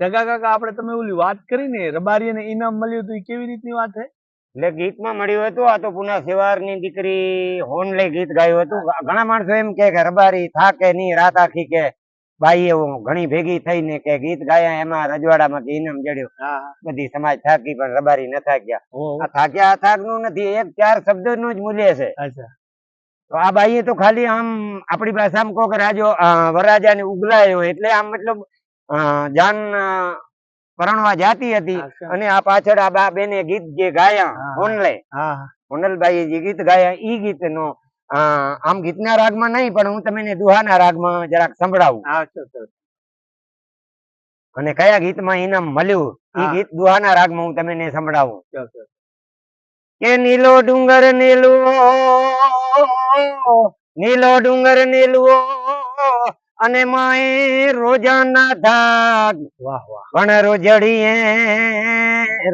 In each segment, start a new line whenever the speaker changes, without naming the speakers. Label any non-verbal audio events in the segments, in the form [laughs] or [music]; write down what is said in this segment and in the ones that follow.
જગા કાકા આપણે તમે ઓલી વાત કરી ને રબારીને ઇનામ મળ્યું હતું એ કેવી રીતની વાત છે
એટલે ગીતમાં મળ્યું હતું આ તો પુના સેવારની દીકરી હોન લઈ ગીત ગાયું હતું. ઘણા માણસો એમ કે રબારી થાકે નહીં રાત આખી કે બાઈ એવું ઘણી ભેગી થઈને કે ગીત ગાયા એમાં રજવાડામાં ઇનામ જડ્યું બધી સમાજ થાકી પણ રબારી ન થાક્યા. આ થાક્યા આ થાકનું નથી એક ચાર શબ્દનું જ મૂલ્ય છે.
અચ્છા.
તો આ બાઈએ તો ખાલી આમ આપણી આમ કહો કે રાજો અ, વરરાજાને ઉગલાયો એટલે આમ મતલબ જાન પરણવા જાતી હતી અને આ પાછળ આ બા બેને ગીત જે ગાયા. હોનલે
હા
જે ગીત ગાયા ઈ ગીત નો આમ ગીતના રાગમાં નહીં પણ હું તમને દુહાના રાગમાં જરાક સંભળાવું. અને કયા ગીતમાં ઇનામ મળ્યું ઈ. ગીત દુહાના રાગમાં હું તમને સંભળાવું. કે નીલો ડુંગર નીલવો નીલો ડુંગર નીલવો અને માય રોજાના ધાગ.
વાહ વાહ.
પણ રોજડીએ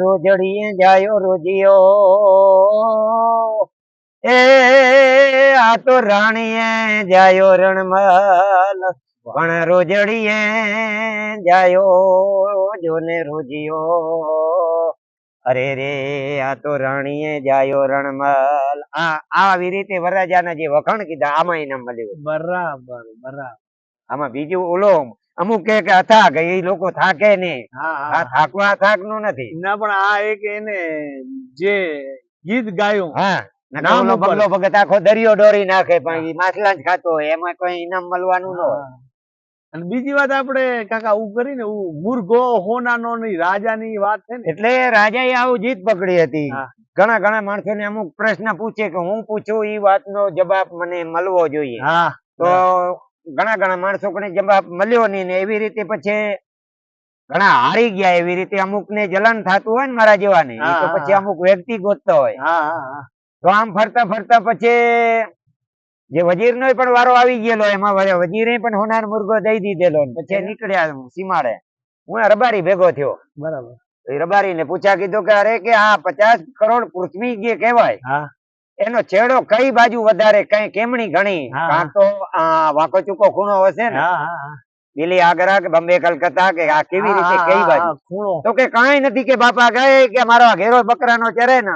રોજડીએ જાયો રોજિયો. એ આ તો રાણીએ જાયો રણમલ. પણ રોજડીએ જાયો જોને રોજિયો. અરે રે આ તો રાણીએ જાયો રણમલ. આ આવી રીતે વરરાજાના જે વખાણ કીધા આમાં ઇનામ મળ્યું.
બરાબર બરાબર.
આમાં બીજું ઓલો અમુક કે કે અથાક એ લોકો થાકે નહીં. આ થાકવા થાકનું નથી.
ના પણ આ એક એને જે ગીત ગાયું.
હા.
નામ
બગલો ભગત આખો દરિયો દોરી નાખે પણ ઈ માછલા જ ખાતો હોય એમાં કોઈ ઇનામ મળવાનું ન હોય.
અને બીજી વાત આપણે કાકા હું કરીને હું હોનાનો ની રાજાની વાત છે ને.
એટલે રાજાએ આવું જીત પકડી હતી.
ઘણા
ઘણા ઘણા માણસોને અમુક પ્રશ્ન પૂછે કે હું પૂછું ઈ વાતનો જવાબ મને મળવો જોઈએ.
હા.
તો ઘણા ઘણા માણસો કને જવાબ મળ્યો નહીં ને એવી રીતે પછી ઘણા હારી ગયા એવી રીતે અમુક ને જલન થતું હોય ને મારા જેવા ને તો પછી અમુક વ્યક્તિ ગોતતો હોય. તો આમ ફરતા ફરતા પછી જે વજીર નો પણ વારો આવી ગયેલો એમાં વજીરે પણ હોનાર મુર્ગો દઈ દીધેલો પછી નીકળ્યા સીમાડે. હું રબારી ભેગો થયો.
બરાબર.
રબારી ને પૂછા કીધું કે અરે કે આ પચાસ કરોડ પૃથ્વી જે કહેવાય એનો છેડો કઈ બાજુ વધારે કઈ કેમણી ઘણી? કાં તો વાંકો ચૂકો ખૂણો હશે ને. દિલ્હી આગ્રા કે બોમ્બે કલકત્તા કે આ કેવી રીતે કઈ બાજુ? તો કે કઈ નથી કે બાપા ગયે કે મારો ઘેરો બકરાનો ચરે ને.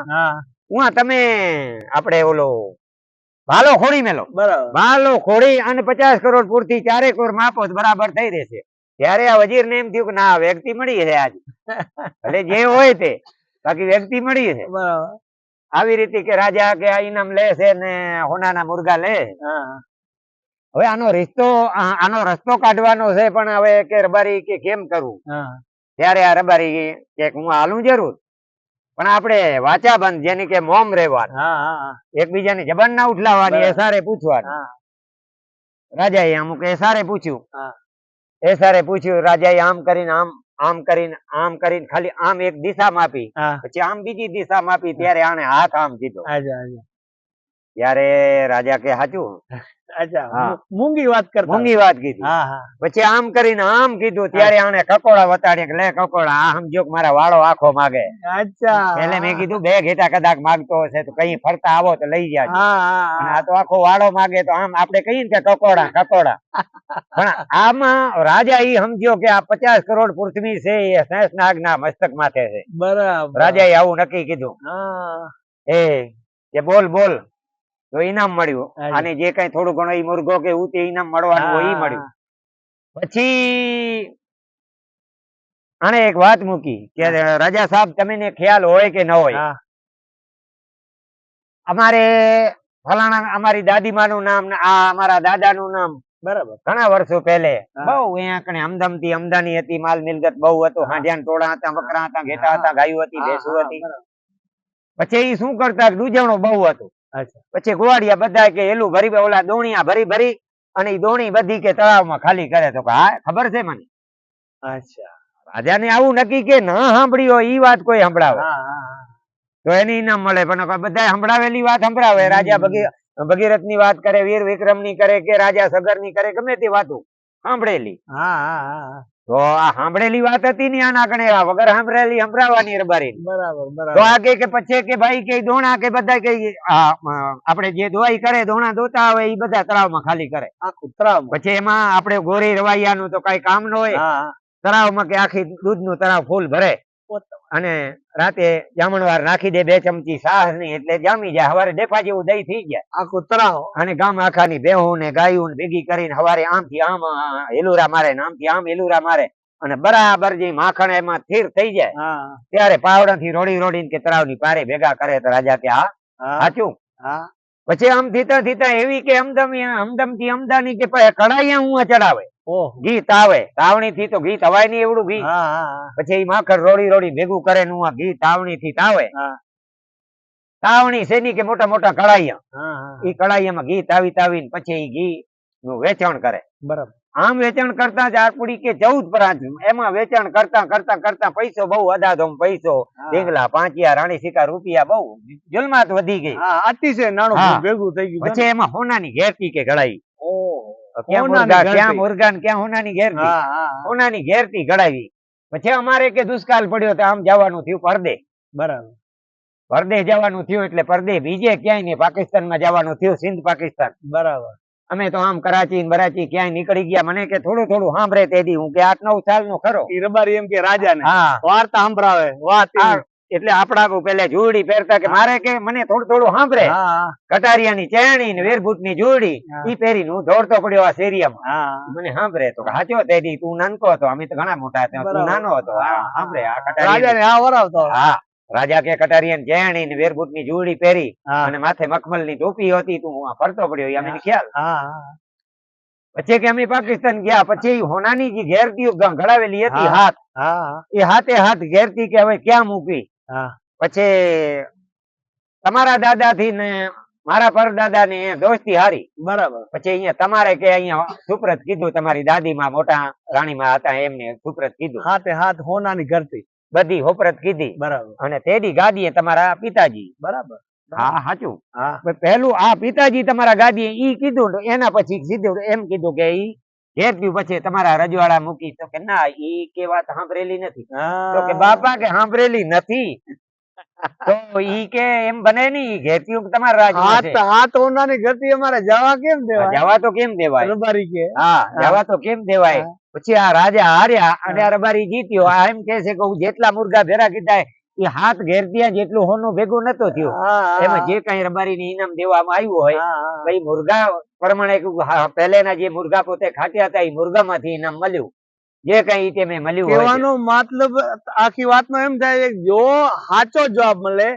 હું.
તમે આપણે ઓલો ભાલો ખોડી મેલો.
બરાબર.
ભાલો ખોડી અને પચાસ કરોડ પૂરતી ચારે કોર માપો બરાબર થઈ રહેશે. ત્યારે આ વજીર ને એમ થયું કે ના વ્યક્તિ મળી છે આજે. એટલે [laughs] જે હોય તે બાકી વ્યક્તિ મળી છે.
બરાબર.
આવી રીતે કે રાજા કે આ ઇનામ લે છે ને હોનાના મુર્ગા લે. હવે આનો રસ્તો આનો રસ્તો કાઢવાનો છે પણ હવે કે રબારી કે કેમ કરવું ત્યારે આ રબારી કે હું હાલું જરૂર. પણ આપણે વાચા બંધ જેની કે મોમ
હા
એકબીજાની જબાન ના ઉઠલાવાની
એ
એસારે પૂછવાનું. રાજાએ અમુક એસારે પૂછ્યું.
હા.
એસારે પૂછ્યું રાજાએ આમ કરીને આમ આમ કરીને આમ કરીને ખાલી આમ એક દિશા માપી પછી આમ બીજી દિશા માપી ત્યારે આને હાથ આમ
અચ્છા
ત્યારે રાજા કે સાચું
અચ્છા મૂંગી વાત કરતા
મૂંગી વાત કીધી.
હા હા.
પછી આમ કરીને આમ કીધું ત્યારે આને કકોડા વતાડી કે લે કકોડા આ સમજો કે મારા વાળો આખો માગે.
અચ્છા.
એટલે મેં કીધું બે ઘેટા કદાચ માગતો હશે તો કઈ ફરતા આવો તો લઈ જાજો. આ તો આખો વાળો માગે તો આમ આપણે કહીએ કે કકોડા કકોડા. પણ આમાં રાજા ઈ સમજ્યો કે આ પચાસ કરોડ પૃથ્વી છે એ સહેસ નાગના મસ્તક માથે છે.
બરાબર.
રાજાએ આવું નક્કી કીધું.
હા.
એ બોલ બોલ. તો ઇનામ મળ્યું. અને જે કઈ થોડું ઘણું ઈ મુર્ગો કે એવું તે ઇનામ મળવાનું હોય ઈ મળ્યું. પછી આને એક વાત મૂકી કે રાજા સાહેબ તમને ખ્યાલ હોય કે ન હોય? અમારે ફલાણા અમારી દાદીમાનું નામ ને આ અમારા દાદા નું નામ
બરાબર.
ઘણા વર્ષો પહેલે બહુ અહીંયા કણે અમદમતી અમદાની હતી માલ મિલકત બહુ હતું
હા.
હાંડિયાન ટોળા હતા બકરા હતા ઘેટા હતા ગાયો હતી ભેંસું હતી. પછી એ શું કરતા? દૂજણો બહુ હતું. પછી ગોવાડિયા બધા કે એલું ભરી ઓલા દોણિયા ભરી ભરી અને એ દોણી બધી કે તળાવમાં ખાલી કરે તો હા ખબર છે મને?
અચ્છા.
રાજાને આવું નક્કી કે ના સાંભળી હોય ઈ વાત કોઈ સંભળાવે. તો એની ઇનામ મળે પણ બધા સંભળાવેલી વાત સંભળાવે. રાજા ભગી ભગીરથની વાત કરે વીર વિક્રમની કરે કે રાજા સગરની કરે ગમે તે વાતો સાંભળેલી.
હા હા.
તો આ સાંભળેલી વાત હતી ને આના કણે વગર સાંભળેલી સંભળાવાની રબારી.
બરાબર
તો આ કે કે પછી કે ભાઈ કે ધોણા કે બધા કે આપણે જે ધોવાઈ કરે ધોણા ધોતા હોય એ બધા તળાવમાં ખાલી કરે.
આખું તળાવ
પછી એમાં આપણે ગોરી રવાયાનું તો કઈ કામ ન હોય. તળાવમાં કે આખી દૂધનું તળાવ ફૂલ ભરે. અને રાતે જામણવાર નાખી દે બે ચમચી સાહની એટલે જામી જાય. હવારે દેખા જેવું દહીં થઈ જાય.
આખું તળાવ
અને ગામ આખાની બેહું ને ગાયું ને ભેગી કરીને હવારે આમથી આમ હેલુરા મારે ને આમથી આમ હેલુરા મારે. અને બરાબર જે માખણ એમાં સ્થિર થઈ જાય
હા.
ત્યારે પાવડાથી રોડી રોડીને કે તળાવની પારે ભેગા કરે તો રાજા કે હા
હા.
સાચું
હા.
પછી આમ થીતા થીતા એવી કે અમદમ અમદમથી અમદાની કે કડાઈ હું ચડાવે. ઘી તાવે તાવણી થી તો ગીત તવાય નહીં એવડું
હા
પછી ઈ માખર રોડી રોડી ભેગું કરે નું આ ઘી તાવણી થી તાવે.
હા.
તાવણી શેની કે મોટા મોટા કડાઈયા ઈ કડાઈયામાં ઘી તાવી તાવીને પછી એ ઘી નું વેચાણ કરે.
બરાબર.
આમ વેચાણ કરતા ચાર પુડી કે ચૌદ પ્રાંત એમાં વેચાણ કરતા કરતા કરતા પૈસો બહુ અદાધમ પૈસો. ઢીંગલા પાંચિયા રાણી સિક્કા રૂપિયા બહુ. જુલમાત વધી ગઈ.
અતિશય નાણું ભેગું થઈ ગયું
પછી એમાં હોનાની ઘેરતી કે ઘડાઈ. ક્યાં મુર્ગા
ઘેરતી.
ક્યાં મુર્ગા ને ક્યાં હોનાની ઘેરતી
હા હા
હોનાની ઘેરતી ઘડાવી. પછી અમારે કે દુષ્કાળ પડ્યો તો આમ જવાનું થયું પરદે.
બરાબર.
પરદેશ જવાનું થયું એટલે પરદેશ બીજે ક્યાંય નહીં પાકિસ્તાનમાં જવાનું થયું સિંધ પાકિસ્તાન.
બરાબર.
અમે તો આમ કરાચી બરાચી ક્યાંય નીકળી ગયા. મને કે થોડું થોડું સાંભળે તેથી હું કે આઠ નવ સાલ નો ખરો
રબારી એમ કે રાજા
ને
વાર્તા સાંભળાવે વાત
એટલે આપડા પેલા જોડી પહેરતા કે મારે કે મને થોડું થોડું સાંભળે.
કટારિયા ની
કટારિયાની ચેણી ને વેરબૂટની જોડી. ઈ પહેરીને હું દોડતો પડ્યો આ શેરિયામાં. મને સાંભળે તો સાચો તેડી તું નાનકો હતો. અમે તો ઘણા મોટા હતા. તું નાનો હતો. સાંભળે આ કટારિયાની
રાજાને આ વરાવતો.
હા. રાજા કે કટારિયાની ચેણી ને વેરબૂટની જોડી પહેરી અને માથે મખમલની ટોપી હતી તું હું ફરતો પડ્યો અમને ખ્યાલ? પછી કે અમે પાકિસ્તાન ગયા પછી હોનાની જે ઘેરતી ઘડાવેલી હતી હાથ એ હાથે હાથ ઘેરતી કે હવે ક્યાં મૂકી? પછી તમારા દાદા થી ને મારા પરદાદા ને દોસ્તી હારી.
બરાબર.
પછી અહીંયા તમારે કે અહીંયા સુપ્રત કીધું તમારી દાદી માં મોટા રાણીમાં હતા એમને સુપ્રત કીધું.
હાથે હાથ હોનાની ઘરતી.
બધી હોપરત કીધી.
બરાબર.
અને તેડી ગાદીએ તમારા પિતાજી.
બરાબર.
હા સાચું પહેલું આ પિતાજી તમારા ગાદીએ ઈ કીધું એના પછી સીધું એમ કીધું કે ઈ પછી તમારા રજવાડા મૂકી તો કે ના ઈ કે વાત સાંભળેલી નથી. તો કે બાપા કે સાંભળેલી નથી. [laughs] તો ઈ કે એમ બને નહીં ઘેરથી તમારા
હાથ
રાજ
હાથ હોનાની ઘરતી અમારે જવા કેમ દેવાય?
જવા તો કેમ દેવાય?
રબારી કે?
હા જવા તો કેમ દેવાય. પછી આ રાજા હાર્યા અને આ રબારી જીત્યો. આ એમ કે છે કે હું જેટલા મુર્ગા ભેરા કીધા એ હાથ ઘેરથી જેટલું હોનું ભેગું નતો થયો. એમાં જે કઈ રબારી ની ઇનામ દેવામાં આવ્યું હોય ભાઈ મુર્ગા પ્રમાણે પહેલેના જે મુર્ગા પોતે ખાટ્યા હતા એ મુર્ગામાંથી ઇનામ મળ્યું. જે કઈ તે મેં મળ્યું
કહેવાનો મતલબ આખી વાતમાં એમ થાય કે જો સાચો જવાબ મળે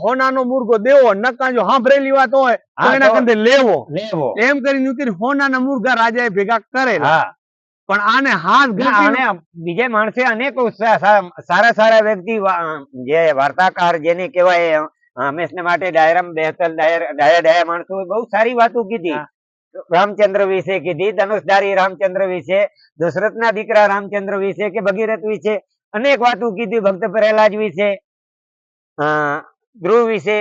હોનાનો મુર્ગો દેવો નકા જો સાંભળેલી વાત હોય તો એના કંદે લેવો.
લેવો.
એમ કરીને હોનાના મુર્ગા રાજાએ ભેગા કરેલા. પણ આને હાથ
આને બીજે માણસે અનેક સારા સારા વ્યક્તિ જે વાર્તાકાર જેને કહેવાય હંમેશને માટે ડાયરામ બેહતર ડાયર ડાયા માણસો બહુ સારી વાતો કીધી. રામચંદ્ર વિશે કીધી ધનુષધારી રામચંદ્ર વિશે દશરથના દીકરા રામચંદ્ર વિશે કે ભગીરથ વિશે અનેક વાતો કીધી ભક્ત પ્રહલાદ વિશે ધ્રુવ વિશે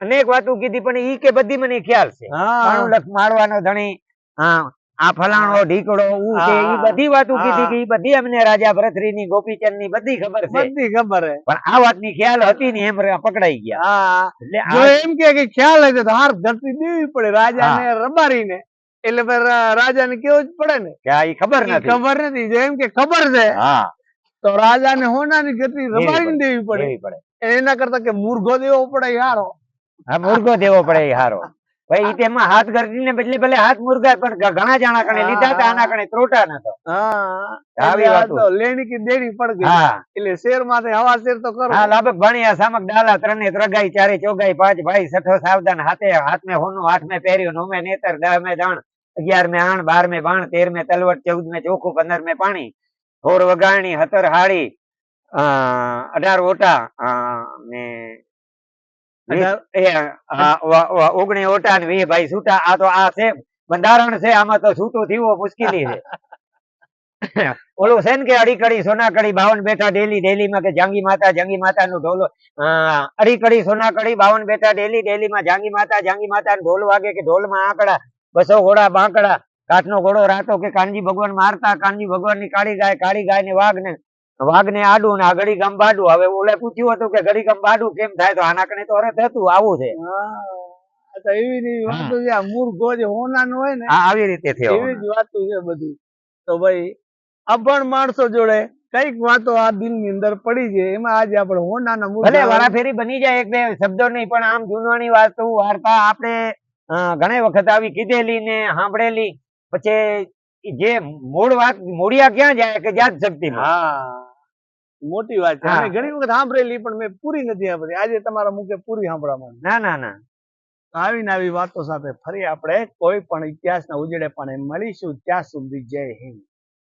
અનેક વાતો કીધી પણ ઈ કે બધી મને ખ્યાલ છે. માળવાનો મારવાનો ધણી હા, આ ફલાણો ઢીકડો ઉ છે ઈ બધી વાતો કીધી કે બધી અમને રાજા ભરતરી ની ગોપીચંદની બધી ખબર છે.
બધી ખબર
પણ આ વાતની ખ્યાલ હતી ને એમ પકડાઈ ગયા. એટલે
એમ કે ખ્યાલ હતો તો હાર ધરતી દેવી પડે રાજાને રબારીને. એટલે રાજા ને કેવું જ પડે ને?
કે આ ખબર નથી.
ખબર નથી. જો એમ કે ખબર છે
હા.
તો રાજાને હોનાની ગતિ રબારીને દેવી પડે.
દેવી પડે.
એના કરતા કે મૂર્ખો દેવો પડે હારો.
હા મુર્ગો દેવો પડે હારો. ભાઈ તેમાં હાથ ગરજી બદલે ભલે હાથ મુર્ગા પણ ઘણા જણા કણે લીધા હતા આના કણે ત્રોટા નતો
હા
આવી
એટલે તો લેણી કી દેણી પડ ગઈ.
હા.
એટલે શેર માથે હવા શેર તો કરો.
હા લાભક ભણ્યા સામક ડાલા ત્રણે ત્રગાઈ ચારે ચોગાઈ પાંચ ભાઈ સઠો સાવધાન હાથે હાથ મે હોનું આઠ મેં પહેર્યું નવ મેં નેતર દહ મે દાણ અગિયાર મે આણ બાર મે બાણ તેર મે તલવટ ચૌદ મેં ચોખું પંદર મે પાણી હોર વગાણી હતર અ, અઢાર ઓટા ને વીસ-
અઢાર-
એ, અ, વ- વ- ઓગણી ઓટા ને વીસ ભાઈ છૂટા આ તો આ છે. બંધારણ છે આમાં તો છૂટું થયું મુશ્કેલી છે. [laughs] ઓલું છે ને કે અડીકડી સોનાકડી બાવન બેઠા ડેલી ડેલી માં કે જાંગી માતા જાંગી માતા નું ઢોલો અડીકડી સોનાકડી કડી બાવન બેઠા ડેલી ડેલી માં જાંગી માતા જાંગી માતા ઢોલ વાગે કે ઢોલમાં આંકડા બસો ઘોડા બાંકડા કાઠનો ઘોડો રાતો કે કાનજી ભગવાન મારતા કાનજી ભગવાનની કાળી ગાય કાળી ગાય ને વાઘ ને વાઘ ને આડું ને આ ઘડી ગામ બાડું. હવે ઓલે પૂછ્યું હતું કે ઘડી ગામ બાડું કેમ થાય? તો આના કણે તો અરે થતું આવું છે.
ને ને
આવી રીતે થયો.
એવી જ વાતો છે બધી. તો ભાઈ અભણ માણસો જોડે કંઈક વાતો આ દિલની અંદર પડી છે. એમાં આજે આપણે હોનાના
ભલે વારાફેરી બની જાય એક બે શબ્દો નહીં પણ આમ જૂનવાણી વાતો વાર્તા આપણે ઘણી વખત આવી કીધેલી ને સાંભળેલી. પછી જે મૂળ વાત મૂળિયા ક્યાં જાય કે જાત જ શક્તિ
હા. મોટી વાત છે. મેં ઘણી વખત સાંભળેલી પણ મેં પૂરી નથી સાંભળી. આજે તમારા મુખે પૂરી સાંભળવામાં
ના ના ના.
આવી આવી વાતો સાથે ફરી આપણે કોઈ પણ ઇતિહાસના ઉજળે પણ મળીશું. ત્યાં સુધી જય હિન્દ.